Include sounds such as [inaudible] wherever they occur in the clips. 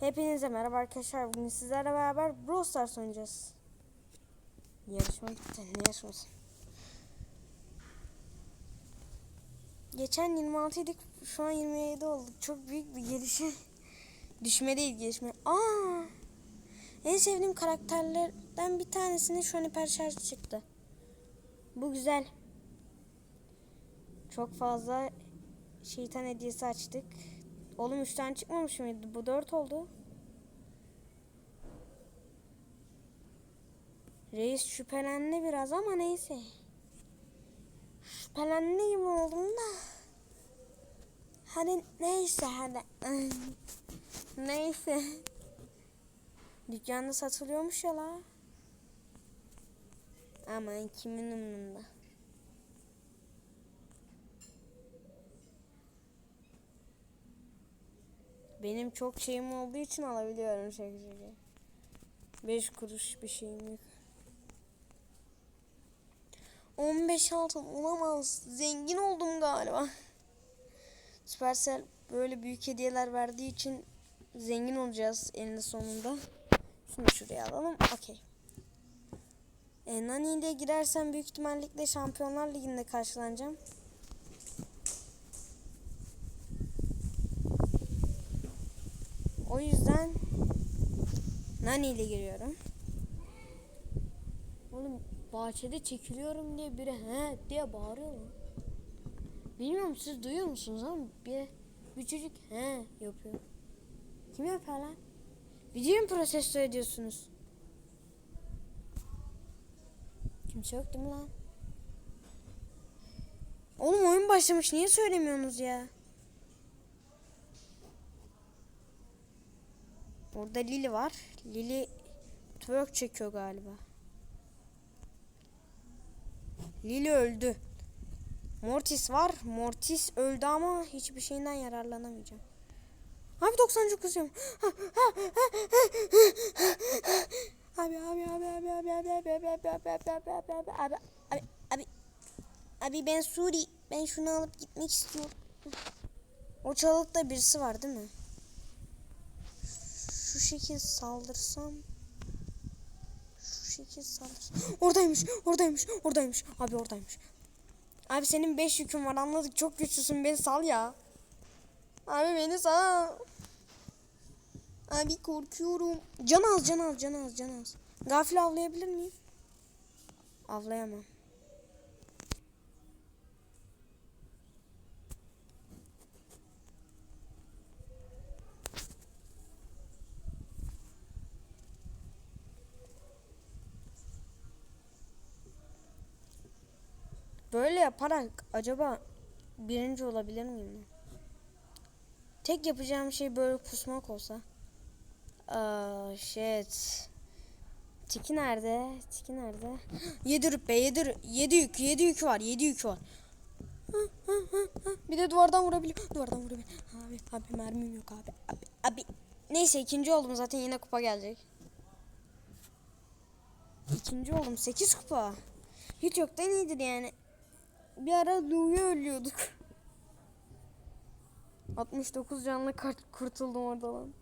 Hepinize merhaba arkadaşlar. Bugün sizlerle beraber Brawl Stars oynayacağız. Yarışma bitti. Ne yarışması? Geçen 26 idik. Şu an 27 olduk. Çok büyük bir gelişim. [laughs] Düşme değil gelişme. Aa! En sevdiğim karakterlerden bir tanesine şu an hiper şarj çıktı. Bu güzel. Çok fazla şeytan hediyesi açtık. Oğlum 3 tane çıkmamış mıydı? Bu 4 oldu. Reis şüphelendi biraz ama neyse. Şüphelendi gibi oldum da. Hadi neyse hadi. [laughs] neyse. Dükkanda satılıyormuş ya la. Aman kimin umurunda. Benim çok şeyim olduğu için alabiliyorum şaka. 5 kuruş bir şeyim yok. 15 altın olamaz. Zengin oldum galiba. [laughs] Supercell böyle büyük hediyeler verdiği için zengin olacağız eninde sonunda. Şunu şuraya alalım. Okey. E, Nani ile girersem büyük ihtimalle Şampiyonlar Ligi'nde karşılanacağım. O yüzden Nani ile giriyorum. Oğlum bahçede çekiliyorum diye biri he diye bağırıyor? Bilmiyorum siz duyuyor musunuz ama bir, bir çocuk he yapıyor. Kim yapar lan? Video mu protesto ediyorsunuz? Kimse yok değil mi lan? Oğlum oyun başlamış niye söylemiyorsunuz ya? Orada Lili var. Lili twerk çekiyor galiba. Lili öldü. Mortis var. Mortis öldü ama hiçbir şeyinden yararlanamayacağım. Abi 99 yiyorum. Abi abi abi abi abi abi abi abi abi abi abi abi abi abi abi abi abi abi ben Suri ben şunu alıp gitmek istiyorum. O çalıkta birisi var değil mi? Şu şekil saldırsam şu şekil saldırsam. [gasps] Oradaymış oradaymış oradaymış. Abi oradaymış. Abi senin 5 yükün var anladık. Çok güçlüsün beni sal ya. Abi beni sal. Abi korkuyorum. Can az can az can az can az. Gafil avlayabilir miyim? Avlayamam Böyle yaparak acaba birinci olabilir miyim? Tek yapacağım şey böyle pusmak olsa. Aa, shit. Tiki nerede? Tiki nerede? 7 rüppe, 7 7 yük, 7 yük var, 7 yük var. Bir de duvardan vurabiliyor. Duvardan vurabiliyor. Abi, abi mermim yok abi. Abi, abi. Neyse ikinci oldum zaten yine kupa gelecek. İkinci oldum 8 kupa. Hiç yoktan iyidir yani. Bir ara Lou'yu ölüyorduk. [laughs] 69 canlı kurtuldum orada lan.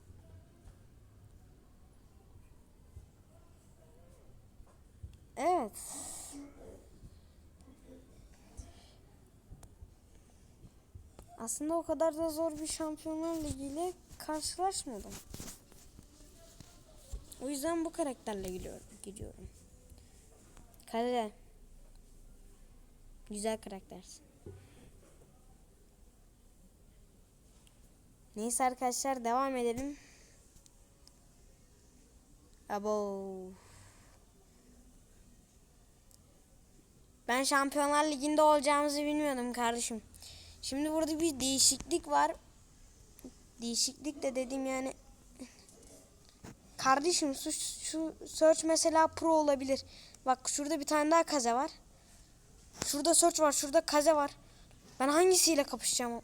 Evet. Aslında o kadar da zor bir şampiyonlar ligiyle karşılaşmadım. O yüzden bu karakterle gidiyorum. gidiyorum. Güzel karaktersin. Neyse arkadaşlar devam edelim. Abo. Ben Şampiyonlar Ligi'nde olacağımızı bilmiyordum kardeşim. Şimdi burada bir değişiklik var. Değişiklik de dediğim yani Kardeşim şu, şu search mesela pro olabilir. Bak şurada bir tane daha kaze var. Şurada search var, şurada kaze var. Ben hangisiyle kapışacağım?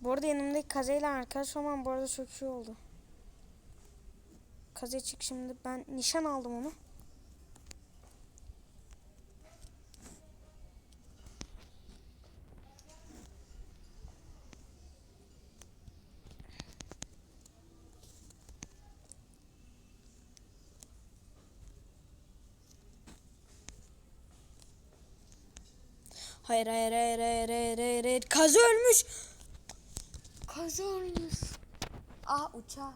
Bu arada yanımdaki Kaze'yle arkadaş olmam bu arada çok iyi oldu. Kaze çık şimdi ben nişan aldım onu. Hayır hayır hayır hayır hayır hayır hayır. Kazı ölmüş. Ölmüş. Ah uçak.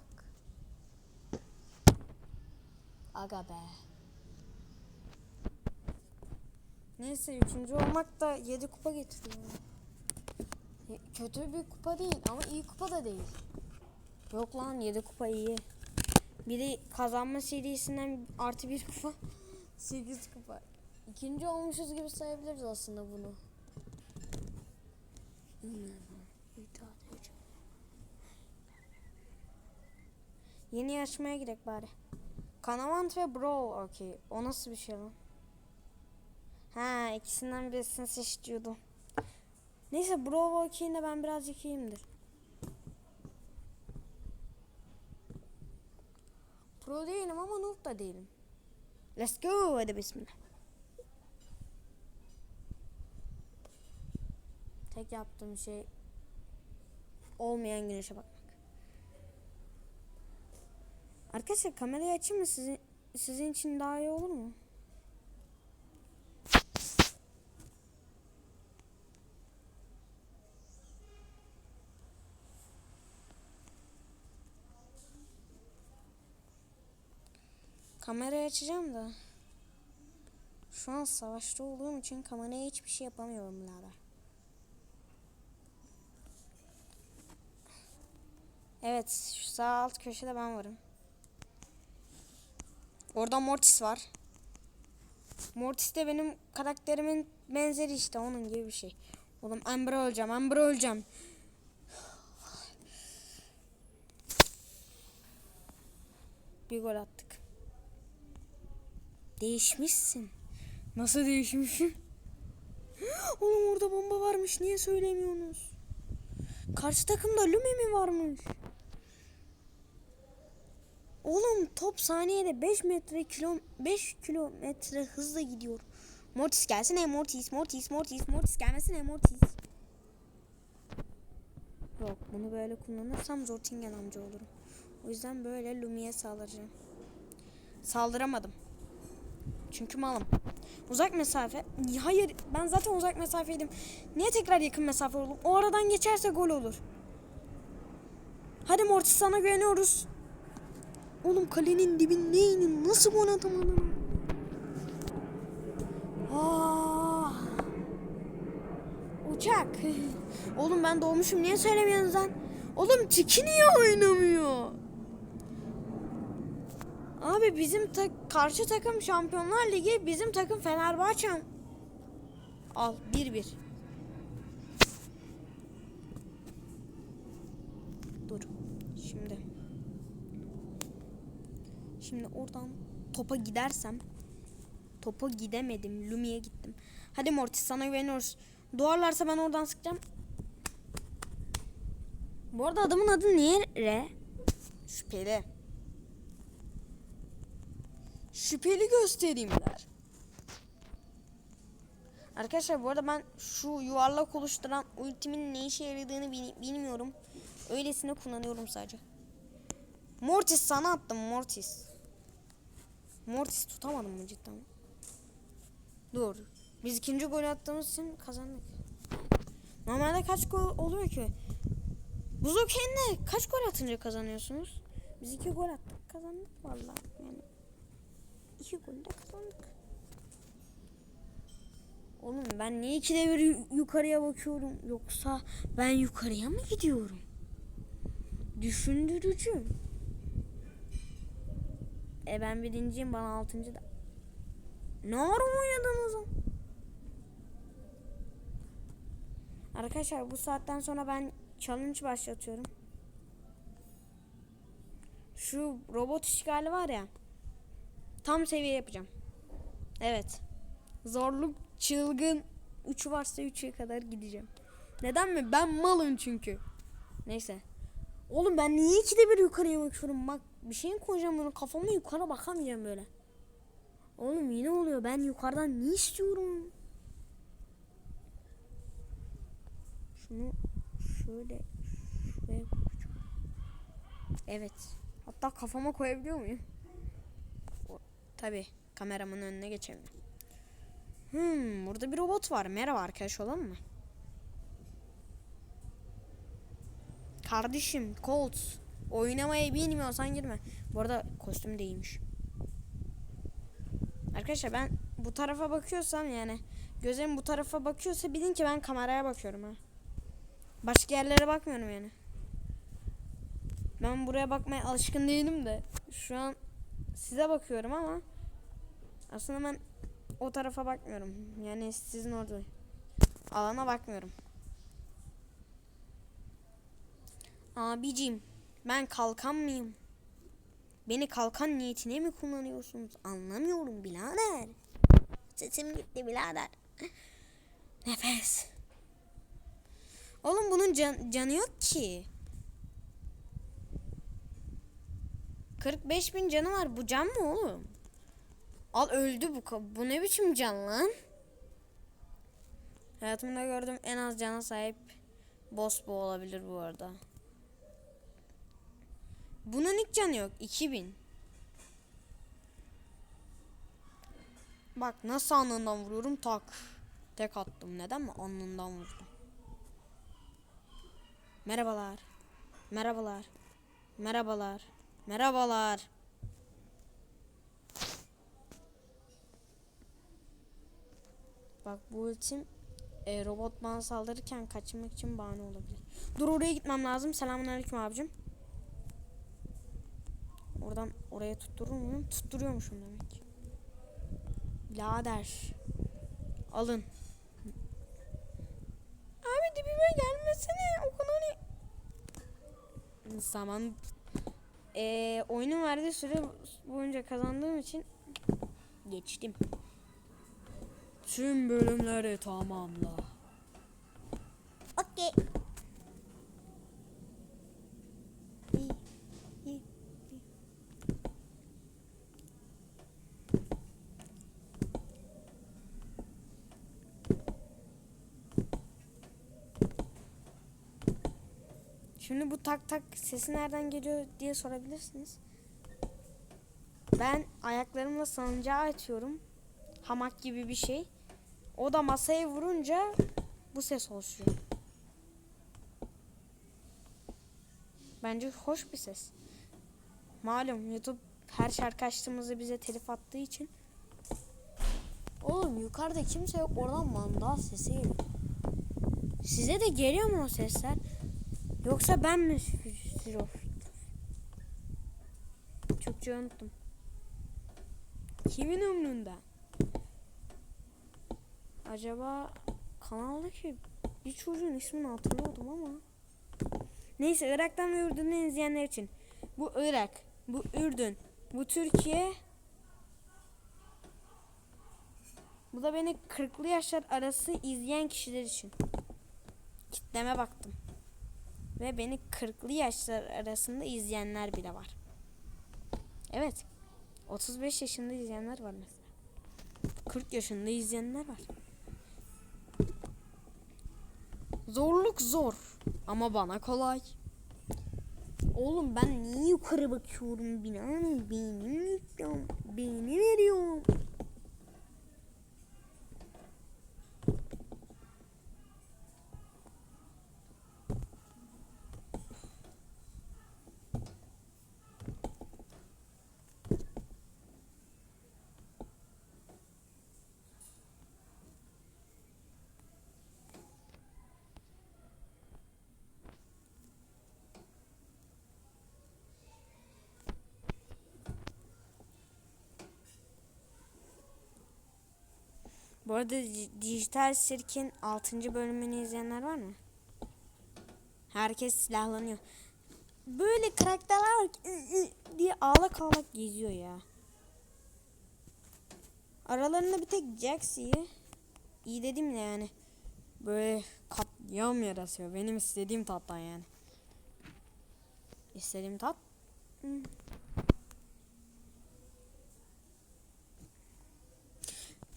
Aga be. Neyse üçüncü olmak da yedi kupa getiriyor. Kötü bir kupa değil ama iyi kupa da değil. Yok lan yedi kupa iyi. Bir de kazanma serisinden artı bir kupa. [laughs] Sekiz kupa. İkinci olmuşuz gibi sayabiliriz aslında bunu. Yeni yarışmaya girek bari. Kanavant ve Brawl okey. O nasıl bir şey lan? Ha ikisinden birisini seçiyordum. Neyse Brawl okeyinde ben birazcık iyiyimdir. Pro değilim ama noob da değilim. Let's go hadi bismillah. Tek yaptığım şey olmayan güneşe bakmak. Arkadaşlar kamerayı açayım mı sizin sizin için daha iyi olur mu? Kamerayı açacağım da. Şu an savaşta olduğum için kameraya hiçbir şey yapamıyorum birader. Evet, şu sağ alt köşede ben varım. Orada Mortis var. Mortis de benim karakterimin benzeri işte onun gibi bir şey. Oğlum Amber öleceğim, Amber öleceğim. Bir gol attık. Değişmişsin. Nasıl değişmişim? Oğlum orada bomba varmış. Niye söylemiyorsunuz? Karşı takımda Lumi mi varmış? Oğlum top saniyede 5 metre kilo 5 kilometre hızla gidiyor. Mortis gelsin ey Mortis, Mortis, Mortis, Mortis gelmesin ey Mortis. Yok bunu böyle kullanırsam Zortingen amca olurum. O yüzden böyle Lumi'ye saldıracağım. Saldıramadım. Çünkü malım. Uzak mesafe. Hayır ben zaten uzak mesafeydim. Niye tekrar yakın mesafe oldum? O aradan geçerse gol olur. Hadi Mortis sana güveniyoruz. Oğlum kalenin dibindeydim. Nasıl gol atamadın? Ah. Uçak. [laughs] Oğlum ben doğmuşum. Niye söylemiyorsun lan? Oğlum Tiki niye oynamıyor? Abi bizim ta karşı takım Şampiyonlar Ligi, bizim takım Fenerbahçe. Al 1-1. Dur. Şimdi. Şimdi oradan topa gidersem topa gidemedim. Lumi'ye gittim. Hadi Mortis sana güveniyoruz. Doğarlarsa ben oradan sıkacağım. Bu arada adamın adı niye Re? Şüpheli. Şüpheli gösterimler. Arkadaşlar bu arada ben şu yuvarlak oluşturan ultimin ne işe yaradığını bil- bilmiyorum. Öylesine kullanıyorum sadece. Mortis sana attım Mortis. Mortis tutamadım mı cidden? Dur. Biz ikinci gol attığımız için kazandık. Normalde kaç gol oluyor ki? Buz okeyinde kaç gol atınca kazanıyorsunuz? Biz iki gol attık kazandık vallahi yani. İki golde kazandık. Oğlum ben niye ikide bir yu- yukarıya bakıyorum yoksa ben yukarıya mı gidiyorum? Düşündürücü. E ben birinciyim bana altıncı da. Ne o zaman? Arkadaşlar bu saatten sonra ben challenge başlatıyorum. Şu robot işgali var ya. Tam seviye yapacağım. Evet. Zorluk çılgın 3 varsa 3'e kadar gideceğim. Neden mi? Ben malım çünkü. Neyse. Oğlum ben niye ikide bir yukarıya bakıyorum? Bak bir şey mi koyacağım bunu kafamı yukarı bakamayacağım böyle. Oğlum yine oluyor. Ben yukarıdan ne istiyorum? Şunu şöyle şuraya koyacağım. Evet. Hatta kafama koyabiliyor muyum? Tabi kameramın önüne geçemiyorum. Hmm, burada bir robot var. Merhaba arkadaş olan mı? Kardeşim Colt oynamayı bilmiyorsan girme. Bu arada kostüm de iyiymiş. Arkadaşlar ben bu tarafa bakıyorsam yani gözlerim bu tarafa bakıyorsa bilin ki ben kameraya bakıyorum ha. Başka yerlere bakmıyorum yani. Ben buraya bakmaya alışkın değilim de şu an size bakıyorum ama aslında ben o tarafa bakmıyorum. Yani sizin orada alana bakmıyorum. Abicim ben kalkan mıyım? Beni kalkan niyetine mi kullanıyorsunuz? Anlamıyorum birader. Sesim gitti birader. [laughs] Nefes. Oğlum bunun can, canı yok ki. 45 bin canı var. Bu can mı oğlum? Al öldü bu. Bu ne biçim can lan? Hayatımda gördüğüm en az cana sahip boss bu olabilir bu arada. Bunun hiç canı yok. 2000. Bak nasıl alnından vuruyorum tak. Tek attım. Neden mi? Alnından vurdum. Merhabalar. Merhabalar. Merhabalar. Merhabalar. Bak bu ultim e, robot bana saldırırken kaçmak için bahane olabilir. Dur oraya gitmem lazım. Selamünaleyküm abicim. Oradan oraya tutturur muyum? Tutturuyormuşum demek. Birader. Alın. Abi dibime gelmesene. O kadar ne? Zaman. Ee, oyunun verdiği süre boyunca kazandığım için geçtim. Tüm bölümleri tamamla. Okey. Şimdi bu tak tak sesi nereden geliyor diye sorabilirsiniz. Ben ayaklarımla salıncağı açıyorum. Hamak gibi bir şey. O da masaya vurunca bu ses oluşuyor. Bence hoş bir ses. Malum YouTube her şarkı açtığımızda bize telif attığı için. Oğlum yukarıda kimse yok. Oradan mandal sesi geliyor. Size de geliyor mu o sesler? Yoksa ben mi şizofren? Türkçe unuttum. Kimin umrunda? Acaba kanaldaki bir çocuğun ismini hatırlıyordum ama. Neyse Irak'tan ve Ürdün'den izleyenler için. Bu Irak, bu Ürdün, bu Türkiye. Bu da beni 40'lı yaşlar arası izleyen kişiler için. Kitleme baktım. Ve beni 40'lı yaşlar arasında izleyenler bile var. Evet. 35 yaşında izleyenler var mesela. 40 yaşında izleyenler var. Zorluk zor ama bana kolay. Oğlum ben niye yukarı bakıyorum binanın beynim yıkıyorum. Beyni veriyorum. Bu arada Di- Dijital Sirk'in 6. bölümünü izleyenler var mı? Herkes silahlanıyor. Böyle karakterler var ki, diye ağlak ağlak geziyor ya. Aralarında bir tek Jax iyi. Dedim de yani. Böyle katliam yaratıyor. Benim istediğim tattan yani. İstediğim tat. Hı.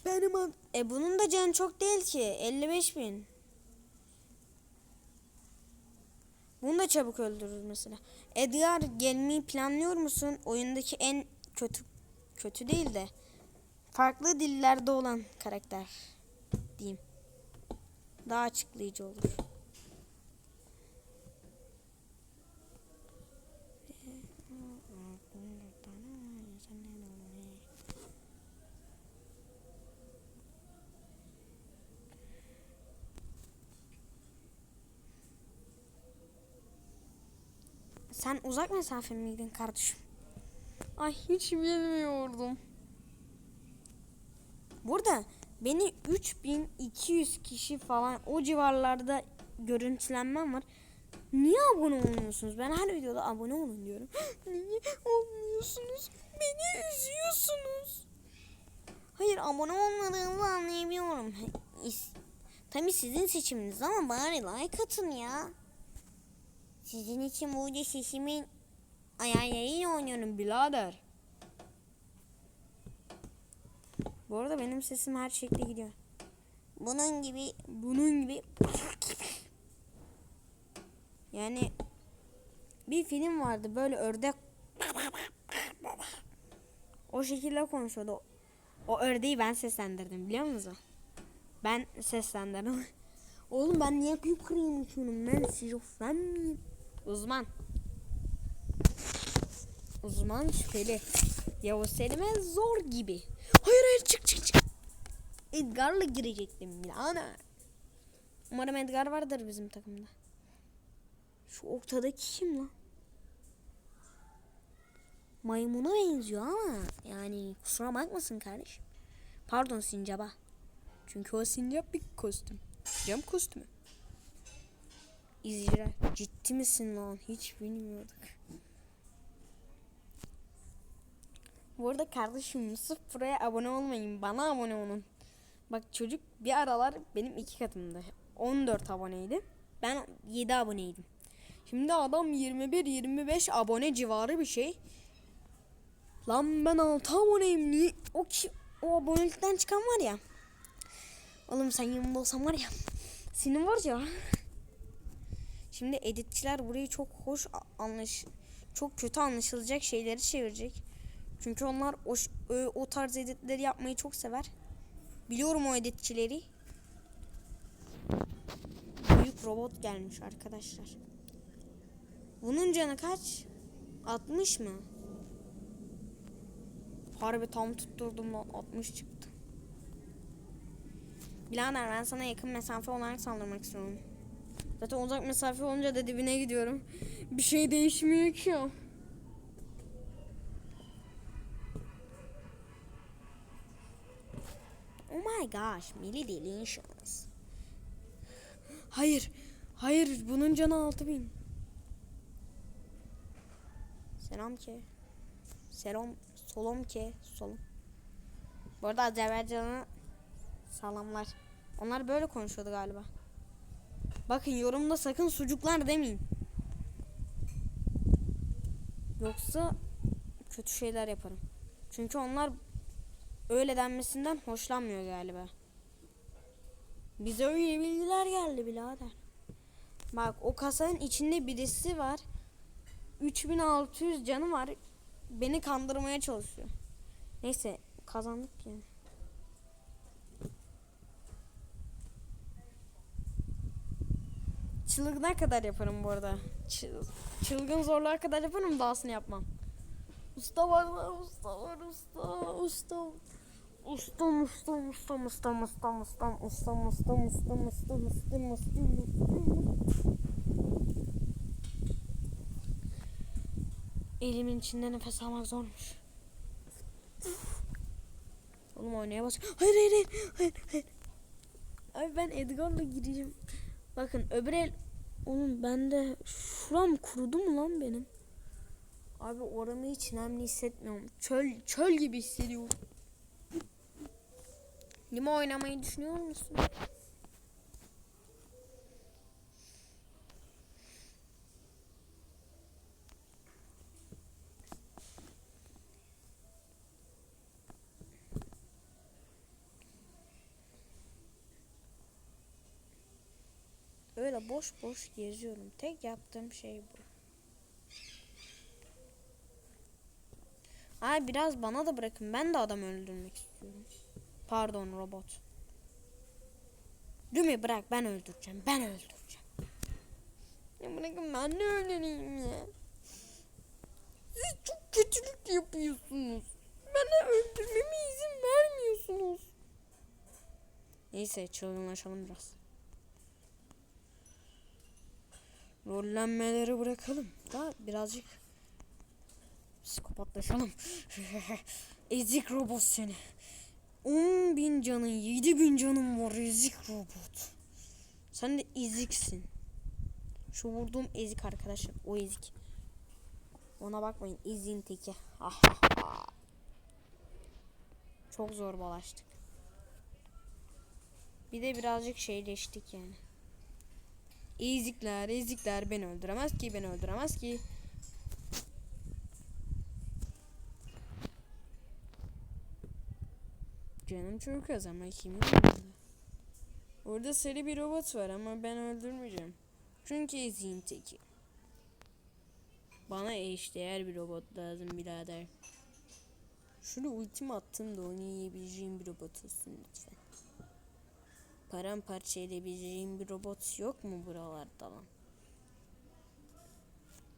Benim ad- E bunun da canı çok değil ki. 55 bin. Bunu da çabuk öldürür mesela. Edgar gelmeyi planlıyor musun? Oyundaki en kötü kötü değil de farklı dillerde olan karakter diyeyim. Daha açıklayıcı olur. Sen uzak mesafe miydin kardeşim? Ay hiç bilmiyordum. Burada beni 3200 kişi falan o civarlarda görüntülenmem var. Niye abone olmuyorsunuz? Ben her videoda abone olun diyorum. [gasps] Niye olmuyorsunuz? Beni üzüyorsunuz. Hayır abone olmadığınızı anlayabiliyorum. Tabii sizin seçiminiz ama bari like atın ya. Sizin için burada sesimin ayarlarıyla oynuyorum birader. Bu arada benim sesim her şekilde gidiyor. Bunun gibi, bunun gibi. Yani bir film vardı böyle ördek o şekilde konuşuyordu. O ördeği ben seslendirdim biliyor musun? Ben seslendirdim. [laughs] Oğlum ben niye yukarıyım uçuyorum? Ben şizofren miyim? Uzman. Uzman şüpheli. Yavuz Selim'e zor gibi. Hayır hayır çık çık çık. Edgar'la girecektim birader. Umarım Edgar vardır bizim takımda. Şu ortadaki kim lan? Maymuna benziyor ama yani kusura bakmasın kardeşim. Pardon sincaba. Çünkü o sincap bir kostüm. Cam kostümü. İzleyiciler ciddi misin lan? Hiç bilmiyorduk. Bu arada kardeşim Yusuf buraya abone olmayın. Bana abone olun. Bak çocuk bir aralar benim iki katımda. 14 aboneydi. Ben 7 aboneydim. Şimdi adam 21-25 abone civarı bir şey. Lan ben 6 aboneyim. Niye? O, ki, o abonelikten çıkan var ya. Oğlum sen yanımda olsan var ya. Senin var ya. Şimdi editçiler burayı çok hoş anlaş çok kötü anlaşılacak şeyleri çevirecek. Çünkü onlar o, o tarz editleri yapmayı çok sever. Biliyorum o editçileri. Büyük robot gelmiş arkadaşlar. Bunun canı kaç? 60 mı? Harbi tam tutturdum lan 60 çıktı. Birader ben sana yakın mesafe olarak saldırmak istiyorum. Zaten uzak mesafe olunca da dibine gidiyorum. Bir şey değişmiyor ki. Oh my gosh, Millie Delicious. Hayır, hayır bunun canı 6000. Selam ki. Selam, solom ki, solom. Bu arada Azerbaycan'a salamlar. Onlar böyle konuşuyordu galiba. Bakın yorumda sakın sucuklar demeyin. Yoksa kötü şeyler yaparım. Çünkü onlar öyle denmesinden hoşlanmıyor galiba. Bize öyle bilgiler geldi birader. Bak o kasanın içinde birisi var. 3600 canı var. Beni kandırmaya çalışıyor. Neyse kazandık yani. Çılgına kadar yaparım bu arada. Çıl- çılgın zorluğa kadar yaparım dahasını yapmam. Usta var lan usta var usta usta. Ustam ustam ustam ustam ustam ustam ustam ustam ustam ustam ustam ustam Elimin içinde nefes almak zormuş. Oğlum oynaya bas. Hayır hayır hayır. hayır, hayır. Abi ben Edgar'la gireceğim. Bakın öbür el Oğlum ben de şuram kurudu mu lan benim? Abi oramı hiç nemli hissetmiyorum. Çöl çöl gibi hissediyorum. Lima oynamayı düşünüyor musun? Böyle boş boş geziyorum. Tek yaptığım şey bu. Ay biraz bana da bırakın. Ben de adam öldürmek istiyorum. Pardon robot. Lumi bırak ben öldüreceğim. Ben öldüreceğim. Ya bırakın ben de öldüreyim ya. Siz çok kötülük yapıyorsunuz. Bana öldürmeme izin vermiyorsunuz. Neyse çılgınlaşalım biraz. Rollenmeleri bırakalım. Da birazcık psikopatlaşalım. [laughs] ezik robot seni. 10 bin canın 7 bin canın var ezik robot. Sen de eziksin. Şu vurduğum ezik arkadaşlar. O ezik. Ona bakmayın eziğin teki. [laughs] Çok zorbalaştık. Bir de birazcık şeyleştik yani. Ezikler, ezikler beni öldüremez ki, beni öldüremez ki. Canım çok az ama kimin? Orada sarı bir robot var ama ben öldürmeyeceğim. Çünkü eziğin teki. Bana eşdeğer bir robot lazım birader. Şunu ultim attım da onu yiyebileceğim bir robot olsun lütfen. Paramparça edebileceğim bir robot yok mu buralarda lan?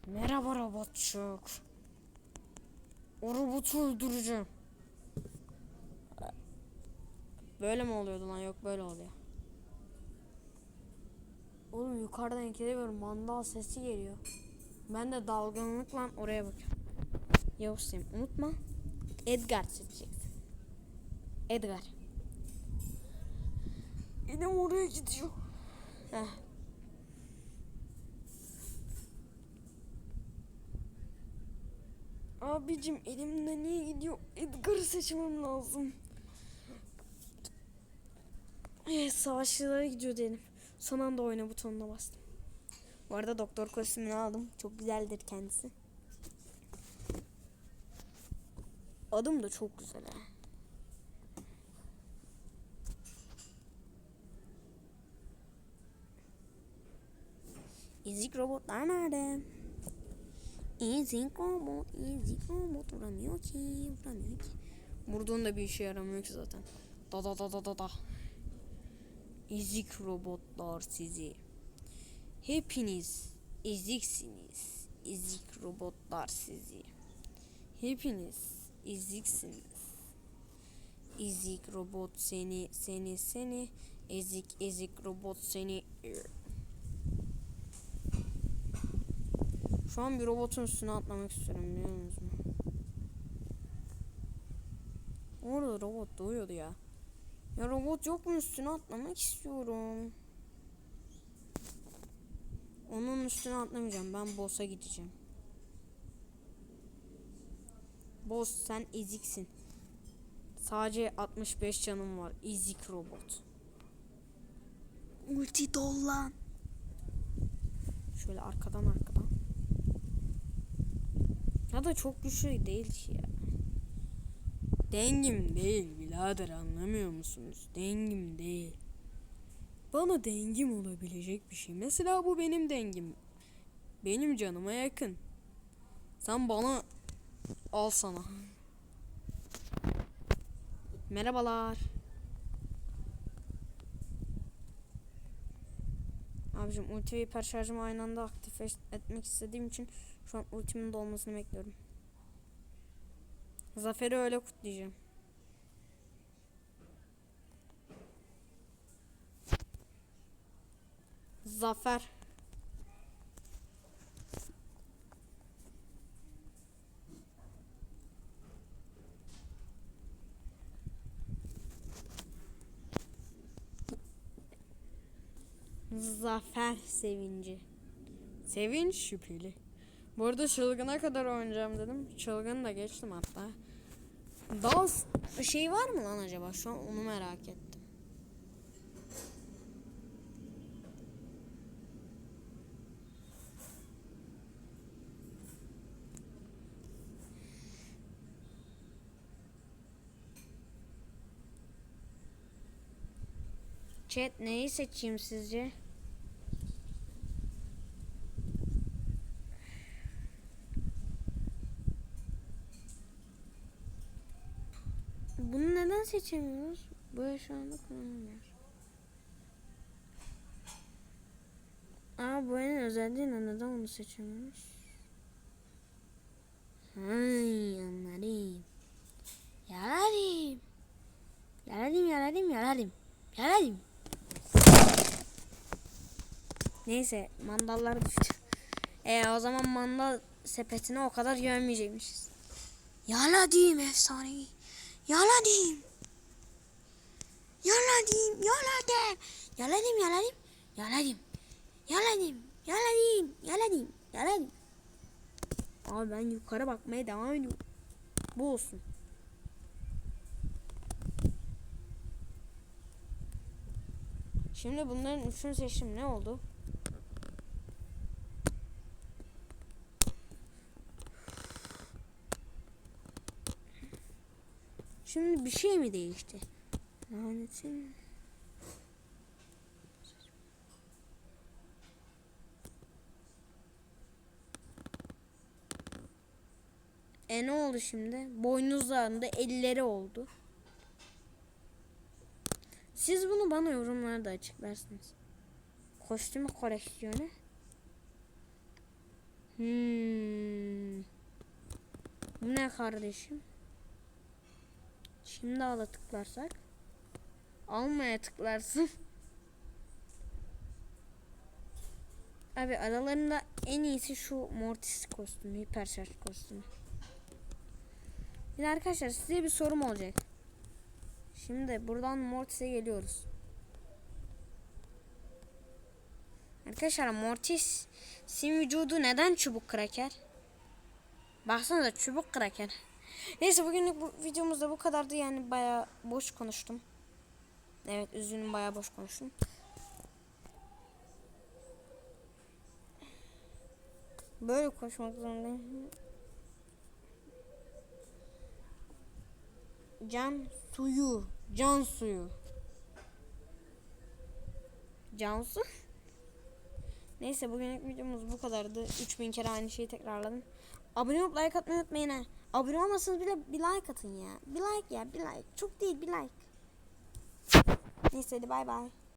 Merhaba robotçuk. O robotu öldüreceğim. Böyle mi oluyordu lan? Yok böyle oluyor. Oğlum yukarıdan ikide bir mandal sesi geliyor. Ben de dalgınlıkla oraya bakıyorum. Yavuz unutma. Edgar seçeceksin. Edgar. Yine oraya gidiyor. Heh. Abicim elimde niye gidiyor? Edgar'ı seçmem lazım. Evet savaşçılara gidiyor diyelim. Son anda oyna butonuna bastım. Bu arada doktor kostümünü aldım. Çok güzeldir kendisi. Adım da çok güzel ha. Ezik robotlar nerede? Ezik robot, ezik robot vuramıyor ki, vuramıyor ki. Vurduğunda bir işe yaramıyor ki zaten. Da da da da da da. Ezik robotlar sizi. Hepiniz eziksiniz. Ezik robotlar sizi. Hepiniz eziksiniz. Ezik robot seni, seni, seni. Ezik, ezik robot seni. Şu an bir robotun üstüne atlamak istiyorum biliyor musunuz? Orada robot doğuyordu ya. Ya robot yok mu üstüne atlamak istiyorum. Onun üstüne atlamayacağım. Ben boss'a gideceğim. Boss sen eziksin. Sadece 65 canım var. Ezik robot. Ulti dol lan. Şöyle arkadan arkadan. Ya da çok güçlü değil ki ya. Dengim değil birader anlamıyor musunuz? Dengim değil. Bana dengim olabilecek bir şey. Mesela bu benim dengim. Benim canıma yakın. Sen bana al sana. Merhabalar. Abicim ulti ve hiper şarjımı aynı anda aktif etmek istediğim için şu an ultimin dolmasını bekliyorum. Zaferi öyle kutlayacağım. Zafer. Zafer sevinci. Sevinç şüpheli. Bu arada çılgına kadar oynayacağım dedim. Çılgını da geçtim hatta. Daha s- şey var mı lan acaba? Şu an onu merak ettim. Chat neyi seçeyim sizce? Seçemiyoruz? Bu şu anda kullanılmıyor. Aa bu oyunun özelliği ne? Neden onu seçemiyoruz? Hay anladım. Yaladım. Yaladım yaladım yaladım. Yaladım. Neyse mandallar düştü. E o zaman mandal sepetine o kadar yönmeyecekmişiz. Yaladım efsanevi. Yaladım. Yaladım, yaladım. Yaladım, yaladım. Yaladım. Yaladım, yaladım, yaladım, yaladım. Abi ben yukarı bakmaya devam ediyorum. Bu olsun. Şimdi bunların üçünü seçtim. Ne oldu? Şimdi bir şey mi değişti? Lanetin. E ne oldu şimdi? Boynuzlarında elleri oldu. Siz bunu bana yorumlarda açıklarsınız. Kostüm koleksiyonu. Hmm. Bu ne kardeşim? Şimdi ala tıklarsak. Almaya tıklarsın. Abi aralarında en iyisi şu Mortis kostümü, hiperşarj kostümü. Bir arkadaşlar size bir sorum olacak. Şimdi buradan Mortis'e geliyoruz. Arkadaşlar Mortis'in vücudu neden çubuk kraker? Baksanıza çubuk kraker. Neyse bugünlük bu videomuzda bu kadardı yani baya boş konuştum. Evet üzgünüm baya boş konuştum. Böyle konuşmak zorundayım. Can suyu, can suyu. Cansu. Neyse bugünlük videomuz bu kadardı. 3000 kere aynı şeyi tekrarladım. Abone olup like atmayı unutmayın ha. Abone olmasanız bile bir like atın ya. Bir like ya bir like. Çok değil bir like. Neyse hadi bay bay.